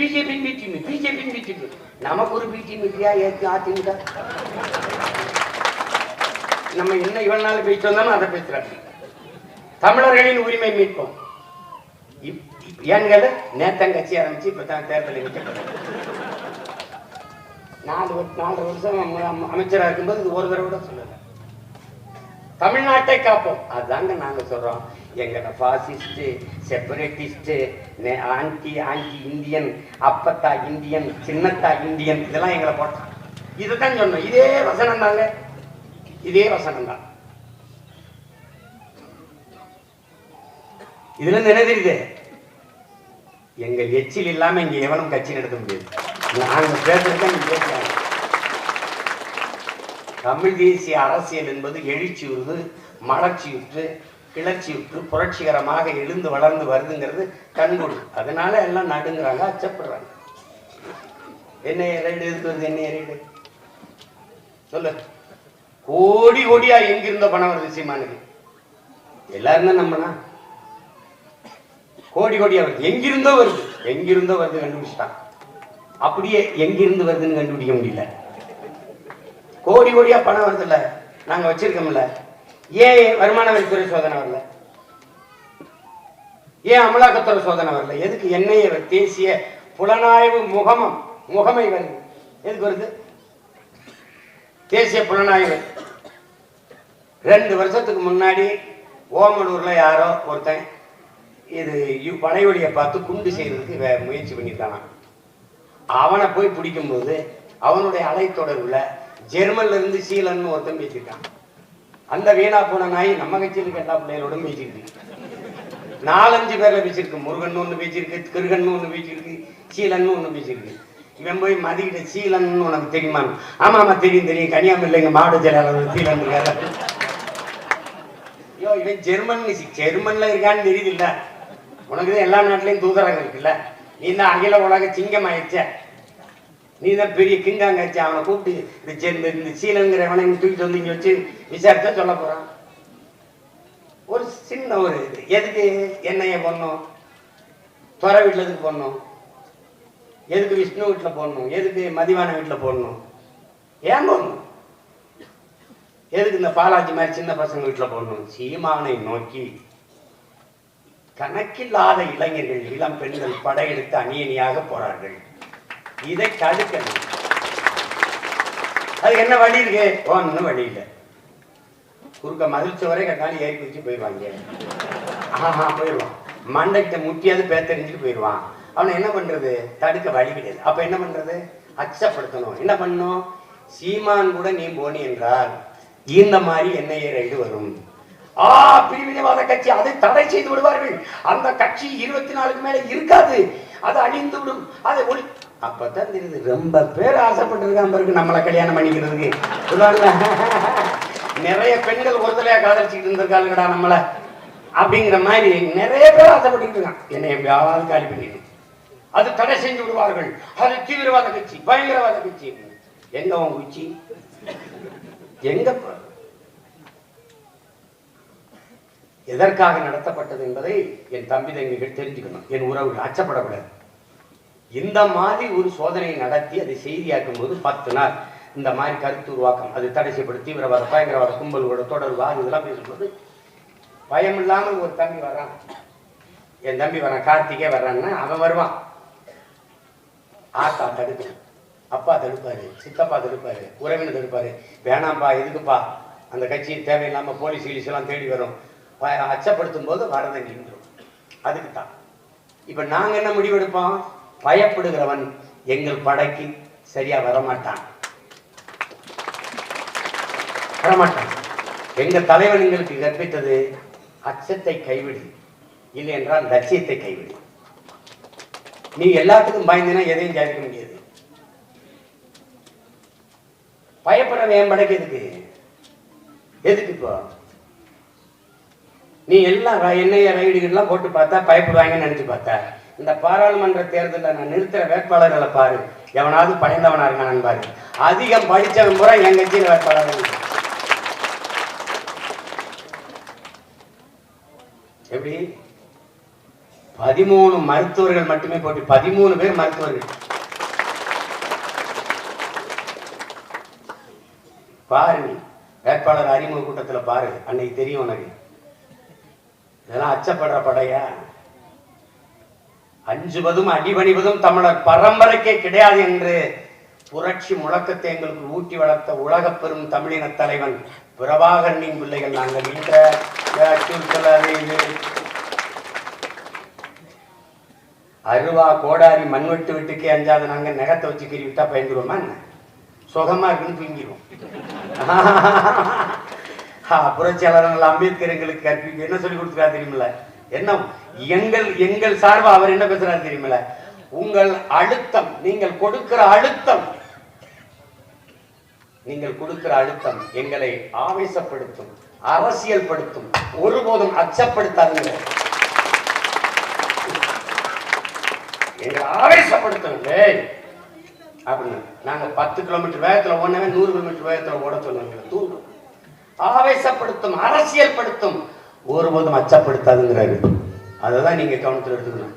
BJP B team BJP B team நமக்கு ஒரு B team இல்லையா ஏற்று அதிமுக. நம்ம என்ன இவ்வளவு நாள் பேச்சு வந்தாலும் அதை பேசுறாங்க. தமிழர்களின் உரிமை மீட்போம். இப்- இப்- ஏன்னு நேத்தம் கட்சி ஆரம்பிச்சு இப்ப தான் தேர்தல் நிற்கப்படுது நாலு நாலு வருஷம் அமைச்சராக இருக்கும்போது இது ஒரு தடவை கூட சொல்லல. தமிழ்நாட்டை காப்போம். அதுதாங்க நாங்கள் சொல்கிறோம் எங்களை fascist separatist anti anti Indian அப்பத்தா இந்தியன் சின்னத்தா இந்தியன் இதெல்லாம் எங்களை போட்டான் இதுதான் சொன்னோம். இதே வசனம் தாங்க. இதே வசனம் தான். இதுல இருந்து என்ன தெரியுது? எங்கள் எச்சில் இல்லாம இங்க எவனும் கட்சி நடத்த முடியாது. நாங்கள் பேசுறது நீங்க பேசுறாங்க. தமிழ் தேசிய அரசியல் என்பது எழுச்சியுற்று மலர்ச்சியுற்று கிளர்ச்சியுற்று புரட்சிகரமாக எழுந்து வளர்ந்து வருதுங்கிறது கண்கூடு. அதனால எல்லாம் நடுங்கிறாங்க அச்சப்படுறாங்க. என்ன ரைடு இருக்கிறது என்ன ரைடு சொல்லு. கோடி கோடியா எங்கிருந்த பணம் வருது சீமானுக்கு. எல்லாரும் தான் கோடி கோடியா வருது. எங்கிருந்தோ வருது. எங்கிருந்தோ வருது கண்டுபிடிச்சிட்டான். அப்படியே எங்கிருந்து வருதுன்னு கண்டுபிடிக்க முடியல. கோடி ஓடியா பணம் வருதுல்ல. நாங்க வச்சிருக்கோம்ல. ஏன் வருமான வரித்துறை சோதனை வரல? ஏன் அமலாக்கத்துறை சோதனை வரல? எதுக்கு என்ஐஏ தேசிய புலனாய்வு முகமம் முகமை வருது எதுக்கு வருது? தேசிய புலனாய்வு. ரெண்டு வருஷத்துக்கு முன்னாடி ஓமலூர்ல யாரோ ஒருத்தன் இது யு- பார்த்து குண்டு செய்யறதுக்கு வே- முயற்சி பண்ணியிருக்கானாம். அவனை போய் பிடிக்கும்போது அவனுடைய அலைத்தொடர்பில் ஜெர்மன்ல இருந்து சீலன்னு ஒருத்தன் பேசியிருக்கான். அந்த வீணா போன நாய் நம்ம கட்சியில் கேட்டா பிள்ளைகளோட பிள்ளைகளோடும் பேசியிருக்கு நாலஞ்சு பேர்ல பேசியிருக்கு. முருகன் ஒன்று பேசியிருக்கு கிருகன் ஒன்று பேசியிருக்கு சீலன் ஒன்று பேசியிருக்கு. இவன் போய் மதிக்கிட்ட சீலன் உனக்கு தெரியுமா? ஆமா ஆமா தெரியும் தெரியும். கன்னியாகுமரியில் மாவட்ட செயலாளர் சீலன் இருக்காரு. ஐயோ இவன் ஜெர்மன் ஜெர்மன்ல இருக்கான்னு தெரியுது இல்ல. உனக்கு தான் எல்லா நாட்டிலையும் தூதரகம் இருக்குல்ல. நீ இந்த அகில உலக சிங்கம் ஆயிடுச்ச. நீ தான் பெரிய கிங்காங்க ஆச்சு அவனை கூப்பிட்டு இந்த ஜெ- இந்த- சீலங்கிறவனை தூக்கிட்டு வந்து இங்கே வச்சு விசாரிச்சா சொல்ல போறான். ஒரு சின்ன ஒரு இது. எதுக்கு என்னைய போடணும்? துற வீட்டில் எதுக்கு போடணும்? எதுக்கு விஷ்ணு வீட்டில் போடணும்? எதுக்கு மதிவான வீட்டில் போடணும்? ஏன் போடணும்? எதுக்கு இந்த பாலாஜி மாதிரி சின்ன பசங்க வீட்டில் போடணும்? சீமானை நோக்கி. கணக்கில்லாத இளைஞர்கள் இளம் பெண்கள் படையெடுத்து அணியணியாக போறார்கள். இதை தடுக்கணும் அதுக்கு என்ன வழி இருக்கு? ஒன்றும் வழி இல்லை. குறுக்க மதில் சுவரே கட்டாலும் ஏறி குதிச்சு போயிடுவாங்க. ஆஹா போயிடுவான். மண்டைக்கிட்ட முட்டியாவது பேத்தறிஞ்சிட்டு போயிடுவான். அவனை என்ன பண்றது? தடுக்க வழி கிடையாது. அப்ப என்ன பண்றது? அச்சப்படுத்தணும். என்ன பண்ணும் சீமான் கூட நீ போனி என்றால் இந்த மாதிரி என்ஐஏ ரைடு வரும். ஆ பிரிவினைவாத கட்சி அதை தடை செய்து விடுவார்கள். அந்த கட்சி இருபத்தி நாலுக்கு மேல இருக்காது. அது அழிந்து விடும். அதை ஒளி அப்பதான் தெரியுது. ரொம்ப பேர் ஆசைப்பட்டிருக்கான் பிறகு நம்மளை கல்யாணம் பண்ணிக்கிறதுக்கு. நிறைய பெண்கள் ஒருத்தலையா காதலிச்சுட்டு இருந்திருக்காளுங்கடா நம்மள. அப்படிங்கிற மாதிரி நிறைய பேர் ஆசைப்பட்டுக்கிட்டு இருக்கான் என்னை எப்படியாவது காலி பண்ணிடு. அது தடை செஞ்சு விடுவார்கள். அது தீவிரவாத கட்சி பயங்கரவாத கட்சி. எங்க உன் குச்சி? எங்க எதற்காக நடத்தப்பட்டது என்பதை என் தம்பி தங்கிகள் தெரிஞ்சுக்கணும். என் உறவுகள் அச்சப்படக்கூடாது. இந்த மாதிரி ஒரு சோதனையை நடத்தி அதை செய்தியாக்கும் போது பத்து நாள் இந்த மாதிரி கருத்து உருவாக்கம் அது தடை செய்யப்படும். தீவிரவாத பயங்கரவாத கும்பல்களோட தொடர்பு அது இதெல்லாம் பேசும்போது பயம் இல்லாமல் ஒரு தம்பி வரான். என் தம்பி வரான் கார்த்திகே வர்றான்னா அவன் வருவான். ஆத்தா தடுக்க அப்பா தடுப்பாரு சித்தப்பா தடுப்பாரு உறவினர் தடுப்பாரு. வேணாம்ப்பா எதுக்குப்பா? அந்த கட்சி தேவையில்லாமல் போலீஸ் கீலீஸ் எல்லாம் தேடி வரும். அச்சப்படுத்தும் போது வரதை நின்றும் அதுக்கு தான் இப்போ நாங்கள் என்ன முடிவெடுப்போம்? பயப்படுகிறவன் எங்கள் படைக்கு சரியா வரமாட்டான். வரமாட்டான். எங்க தலைவன் எங்களுக்கு கற்பித்தது அச்சத்தை கைவிடு. இல்லை என்றால் லட்சியத்தை கைவிடு. நீ எல்லாத்துக்கும் பயந்தினா எதையும் ஜெயிக்க முடியாது. பயப்பட என் படைக்கு எதுக்கு? எதுக்கு இப்போ? நீ எல்லாம் ர- ரைடுகள்லாம் போட்டு பார்த்தா பயப்படுவாங்கன்னு நினைச்சு பார்த்தா? இந்த பாராளுமன்ற தேர்தலில் நான் நிறுத்துற வேட்பாளர்களை பாரு. எவனாவது பயந்தவனா இருக்கானு பாரு அதிகம் படித்தவன் பூரா என் கட்சியில் வேட்பாளர் எப்படி? பதிமூணு மருத்துவர்கள் மட்டுமே போட்டி. பதிமூணு பேர் மருத்துவர்கள். பாரு வேட்பாளர் அறிமுக கூட்டத்தில் பாரு. அன்னைக்கு தெரியும் உனக்கு. இதெல்லாம் அச்சப்படுற படையா? அஞ்சுவதும் அடிபணிவதும் தமிழர் பரம்பரைக்கே கிடையாது என்று புரட்சி முழக்கத்தை எங்களுக்கு ஊட்டி வளர்த்த உலகப் பெரும் தமிழின தலைவன் பிரபாகரனின் பிள்ளைகள் நாங்கள் என்ற அருவா கோடாரி மண்வெட்டு வீட்டுக்கே அஞ்சாத நாங்கள் நகத்தை வச்சு கீறி விட்டா பயந்துருவோமா என்ன? சுகமா இருக்குன்னு தூங்கிடுவோம் புரட்சியாளர்கள் அம்பேத்கர் எங்களுக்கு கற்பி என்ன சொல்லி கொடுத்துருக்கா தெரியுமில்ல? என்ன எங்கள் எங்கள் சார்பா அவர் என்ன பேசுறாரு தெரியுமில உங்கள் அழுத்தம் நீங்கள் கொடுக்கிற அழுத்தம். நீங்கள் கொடுக்கிற அழுத்தம் எங்களை ஆவேசப்படுத்தும் அரசியல் படுத்தும் ஒருபோதும் அச்சப்படுத்தாதுங்க. எங்களை ஆவேசப்படுத்துங்க அப்படின்னு நாங்க பத்து கிலோமீட்டர் வேகத்துல ஓடனவே நூறு கிலோமீட்டர் வேகத்துல ஓட சொல்லுங்க தூண்டும் ஆவேசப்படுத்தும் அரசியல் படுத்தும் ஒருபோதும் அச்சப்படுத்தாதுங்கிறாரு. அதை தான் நீங்கள் கவனத்தில் எடுத்துக்கணும்.